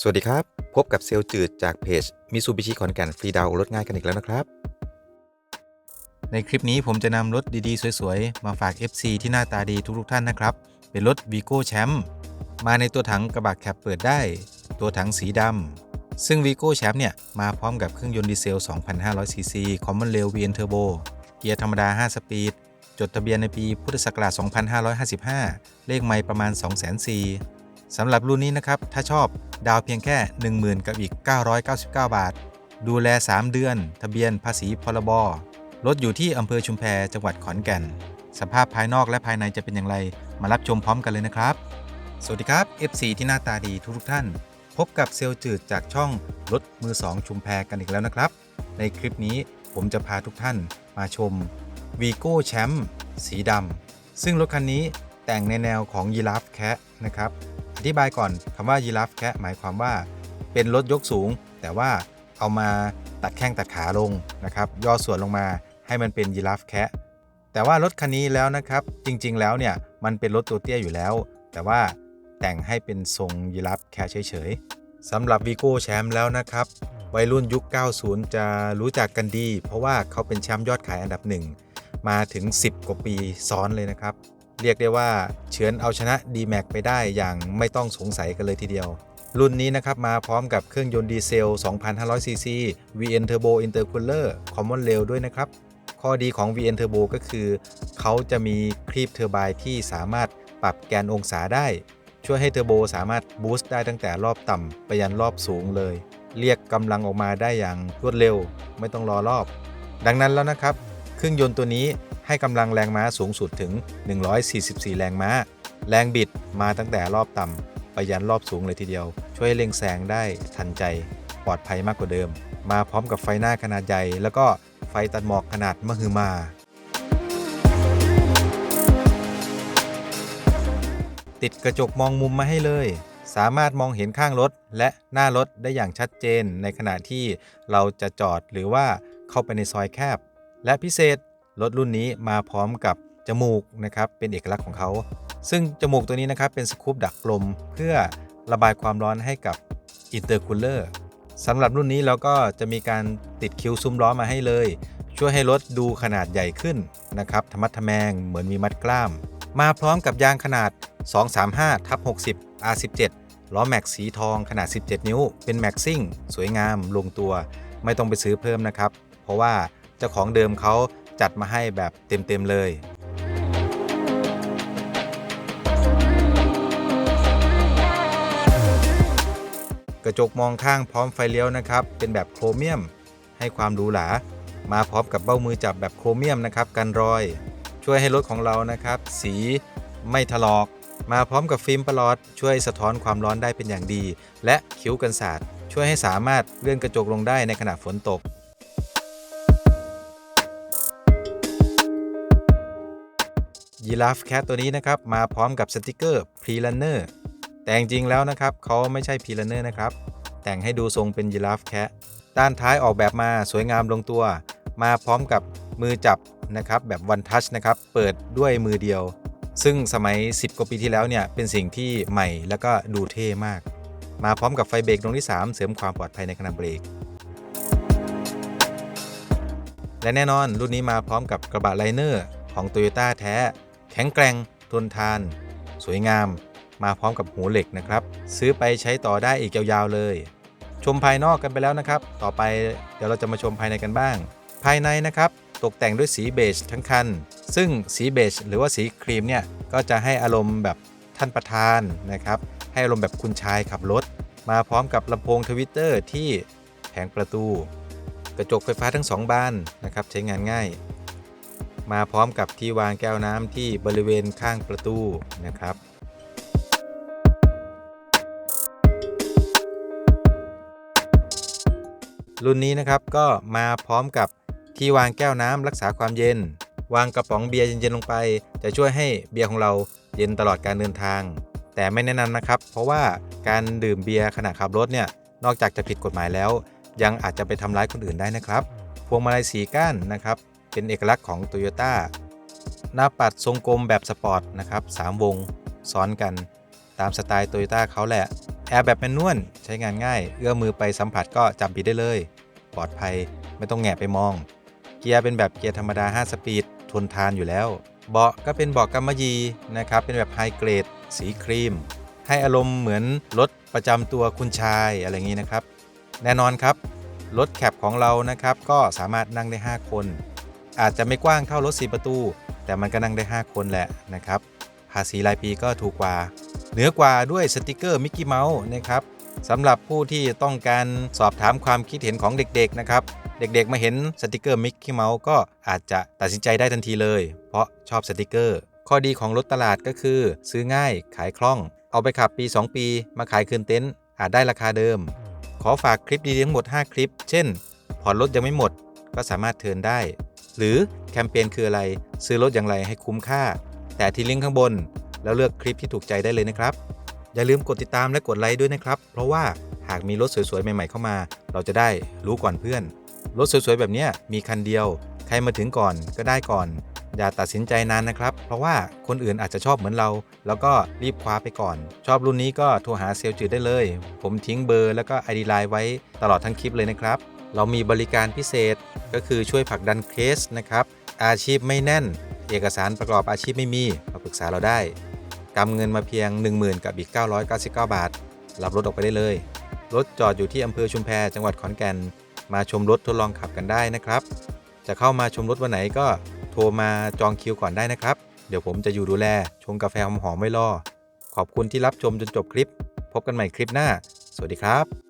สวัสดีครับ พบกับเซลจืดจากเพจมิซูบิชิขอนแก่นฟรีดาวรถง่ายกันอีกแล้วนะครับ ในคลิปนี้ผมจะนำรถดีๆ สวยๆ มาฝาก FC ที่หน้าตาดีทุกๆท่านนะครับ เป็นรถ v ีโก้แชมป์มาในตัวถังกระบะแคปเปิดได้ ตัวถังสีดำซึ่ง v ีโก้แชมป์เนี่ย มาพร้อมกับเครื่องยนต์ดีเซล 2,500 ซีซี Common Rail VN Turbo เกียร์ธรรมดา 5 สปีด จดทะเบียนในปีพุทธศักราช 2555 เลขไม่ประมาณ204,000 สำหรับรุ่นนี้นะครับ ถ้าชอบดาวเพียงแค่ 10,000 กับอีก 999 บาท ดูแล 3 เดือน ทะเบียนภาษีพรบรถอยู่ที่อำเภอชุมแพจังหวัดขอนแก่น สภาพภายนอกและภายในจะเป็นอย่างไร มารับชมพร้อมกันเลยนะครับ สวัสดีครับ FC ที่หน้าตาดีทุกท่าน พบกับเซลจืดจากช่องรถมือ 2 ชุมแพกันอีกแล้วนะครับ ในคลิปนี้ผมจะพาทุกท่านมาชม v ีโก้แชมป์สีดำซึ่งรถคันนี้แต่งในแนวของยีราฟแคะนะครับ ธิบายก่อนคำว่ายีราฟแคะหมายความว่า เป็นรถยกสูง แต่ว่าเอามาตัดแข้งตัดขาลงนะครับ ย่อส่วนลงมาให้มันเป็นยีราฟแคะแต่ว่ารถคันนี้แล้วนะครับ จริง ๆ แล้วเนี่ยมันเป็นรถตัวเตี้ยอยู่แล้ว แต่ว่าแต่งให้เป็นทรงยีราฟแคะเฉยๆสำหรับวีโก้แชมป์แล้วนะครับวัยรุ่นยุค 90 จะรู้จักกันดี เพราะว่าเขาเป็นแชมป์ยอดขายอันดับหนึ่งมาถึง 10 กว่าปีซ้อนเลยนะครับ เรียกได้ว่าเฉือนเอาชนะ D-Max ไปได้อย่างไม่ต้องสงสัยกันเลยทีเดียว รุ่นนี้นะครับมาพร้อมกับเครื่องยนต์ดีเซล 2,500ซีซี VN Turbo Intercooler Common Rail ด้วยนะครับ ข้อดีของ VN Turbo ก็คือ เขาจะมีครีบเทอร์ไบที่สามารถปรับแกนองศาได้ ช่วยให้เทอร์โบสามารถบูสต์ได้ตั้งแต่รอบต่ำไปยันรอบสูงเลย เรียกกำลังออกมาได้อย่างรวดเร็ว ไม่ต้องรอรอบ ดังนั้นแล้วนะครับ เครื่องยนต์ตัวนี้ ให้กำลังแรงม้าสูงสุดถึง 144 แรงม้า แรงบิดมาตั้งแต่รอบต่ำไปยันรอบสูงเลยทีเดียว ช่วยเร่งแซงได้ทันใจ ปลอดภัยมากกว่าเดิม มาพร้อมกับไฟหน้าขนาดใหญ่ แล้วก็ไฟตัดหมอกขนาดมหึมา ติดกระจกมองมุมมาให้เลย สามารถมองเห็นข้างรถและหน้ารถได้อย่างชัดเจนในขณะที่เราจะจอดหรือว่าเข้าไปในซอยแคบ และพิเศษ รถรุ่นนี้มาพร้อมกับจมูกนะครับเป็นเอกลักษณ์ของเขา ซึ่งจมูกตัวนี้นะครับเป็นสกู๊ปดักลมเพื่อระบายความร้อนให้กับอินเตอร์คูลเลอร์สำหรับรุ่นนี้เราก็จะมีการติดคิ้วซุ้มล้อมาให้เลย ช่วยให้รถดูขนาดใหญ่ขึ้นนะครับธรรมัดทแมงเหมือนมีมัดกล้าม มาพร้อมกับยางขนาด 235ทับ60 R17 ล้อแม็กสีทองขนาด 17 นิ้ว เป็นแม็กซิ่ง สวยงามลงตัว ไม่ต้องไปซื้อเพิ่มนะครับ เพราะว่าเจ้าของเดิมเขา จัดมาให้แบบเต็มๆเลยกระจกมองข้างพร้อมไฟเลี้ยวนะครับ เป็นแบบโครเมียม ให้ความหรูหรา มาพร้อมกับเบ้ามือจับแบบโครเมียมนะครับกันรอย ช่วยให้รถของเรานะครับ สีไม่ถลอก มาพร้อมกับฟิล์มประหลอด ช่วยสะท้อนความร้อนได้เป็นอย่างดี และคิ้วกันศาสตร์ช่วยให้สามารถเลื่อนกระจกลงได้ในขณะฝนตก ยีราฟแคทตัวนี้นะครับมาพร้อมกับสติกเกอร์ p r e r u n n e r แต่จริงๆแล้วนะครับเขาไม่ใช่ p r e r u n n e r นะครับ แต่งให้ดูทรงเป็นยีราฟแคะด้านท้ายออกแบบมาสวยงามลงตัว มาพร้อมกับมือจับนะครับแบบ one touch นะครับเปิดด้วยมือเดียว ซึ่งสมัย 10 กว่าปีที่แล้วเนี่ยเป็นสิ่งที่ใหม่แล้วก็ดูเท่มาก มาพร้อมกับไฟเบรกดวงที่ 3 เสริมความปลอดภัยในขณะเบรกและแน่นอนรุ่นนี้มาพร้อมกับกระบะไลเนอร์ของ Toyota แท้ แข็งแกร่งทนทาน สวยงาม มาพร้อมกับหัวเหล็กนะครับ ซื้อไปใช้ต่อได้อีกยาวๆเลย ชมภายนอกกันไปแล้วนะครับ ต่อไปเดี๋ยวเราจะมาชมภายในกันบ้าง ภายในนะครับตกแต่งด้วยสีเบจทั้งคัน ซึ่งสีเบจหรือว่าสีครีมเนี่ยก็จะให้อารมณ์แบบท่านประธานนะครับ ให้อารมณ์แบบคุณชายขับรถ มาพร้อมกับลำโพงทวิตเตอร์ที่แผงประตู กระจกไฟฟ้าทั้งสองบานนะครับใช้งานง่าย มาพร้อมกับที่วางแก้วน้ำที่บริเวณข้างประตูนะครับรุ่นนี้นะครับก็มาพร้อมกับที่วางแก้วน้ำรักษาความเย็น วางกระป๋องเบียร์เย็นๆลงไป จะช่วยให้เบียร์ของเราเย็นตลอดการเดินทาง แต่ไม่แนะนำนะครับ เพราะว่าการดื่มเบียร์ขณะขับรถเนี่ยนอกจากจะผิดกฎหมายแล้ว ยังอาจจะไปทำร้ายคนอื่นได้นะครับ พวงมาลัยสีก้านนะครับ เป็นเอกลักษณ์ของ Toyota หน้าปัดทรงกลมแบบสปอร์ตนะครับ3วงซ้อนกันตามสไตล์ Toyota เขาแหละแอร์แบบแมนนวลใช้งานง่าย เอื้อมมือไปสัมผัสก็จำปีได้เลย ปลอดภัยไม่ต้องแงะไปมอง เกียร์เป็นแบบเกียร์ธรรมดา 5 สปีด ทนทานอยู่แล้ว เบาะก็เป็นเบาะกำมะยีนะครับ เป็นแบบไฮเกรด สีครีม ให้อารมณ์เหมือนรถประจำตัวคุณชายอะไรอย่างนี้นะครับ แน่นอนครับ รถแคปของเรานะครับ ก็สามารถนั่งได้ 5 คน อาจจะไม่กว้างเท่ารถ 4 ประตู แต่มันก็นั่งได้ 5 คนแหละนะครับ ภาษีรายปีก็ถูกกว่า เหนือกว่าด้วยสติกเกอร์มิกกี้เมาส์นะครับสำหรับผู้ที่ต้องการสอบถามความคิดเห็นของเด็กๆนะครับ เด็กๆมาเห็นสติกเกอร์มิกกี้เมาส์ก็อาจจะตัดสินใจได้ทันทีเลย เพราะชอบสติกเกอร์ ข้อดีของรถตลาดก็คือ ซื้อง่ายขายคล่อง เอาไปขับปี 2 ปี มาขายคืนเต็นท์อาจได้ราคาเดิม ขอฝากคลิปดีๆทั้งหมด 5 คลิป เช่น ผ่อนรถยังไม่หมด ก็สามารถเทิร์นได้ หรือแคมเปญคืออะไร ซื้อรถอย่างไรให้คุ้มค่า แต่ที่ลิงก์ข้างบน แล้วเลือกคลิปที่ถูกใจได้เลยนะครับ อย่าลืมกดติดตามและกดไลค์ด้วยนะครับ เพราะว่าหากมีรถสวยๆ ใหม่ๆเข้ามา เราจะได้รู้ก่อนเพื่อน รถสวยๆ แบบนี้มีคันเดียว ใครมาถึงก่อนก็ได้ก่อน อย่าตัดสินใจนานนะครับ เพราะว่าคนอื่นอาจจะชอบเหมือนเรา แล้วก็รีบคว้าไปก่อน ชอบรุ่นนี้ก็โทรหาเซลล์จืดได้เลย ผมทิ้งเบอร์แล้วก็ ID ไลน์ไว้ตลอดทั้งคลิปเลยนะครับ เรามีบริการพิเศษก็คือช่วยผลักดันเคสนะครับอาชีพไม่แน่น เอกสารประกอบอาชีพไม่มีมาปรึกษาเราได้กำเงินมาเพียง 10,000 กับอีก 999 บาท รับรถออกไปได้เลย รถจอดอยู่ที่อำเภอชุมแพจังหวัดขอนแก่น มาชมรถทดลองขับกันได้นะครับ จะเข้ามาชมรถวันไหนก็โทรมาจองคิวก่อนได้นะครับ เดี๋ยวผมจะอยู่ดูแลชงกาแฟหอมๆไว้รอ ขอบคุณที่รับชมจนจบคลิป พบกันใหม่คลิปหน้า สวัสดีครับ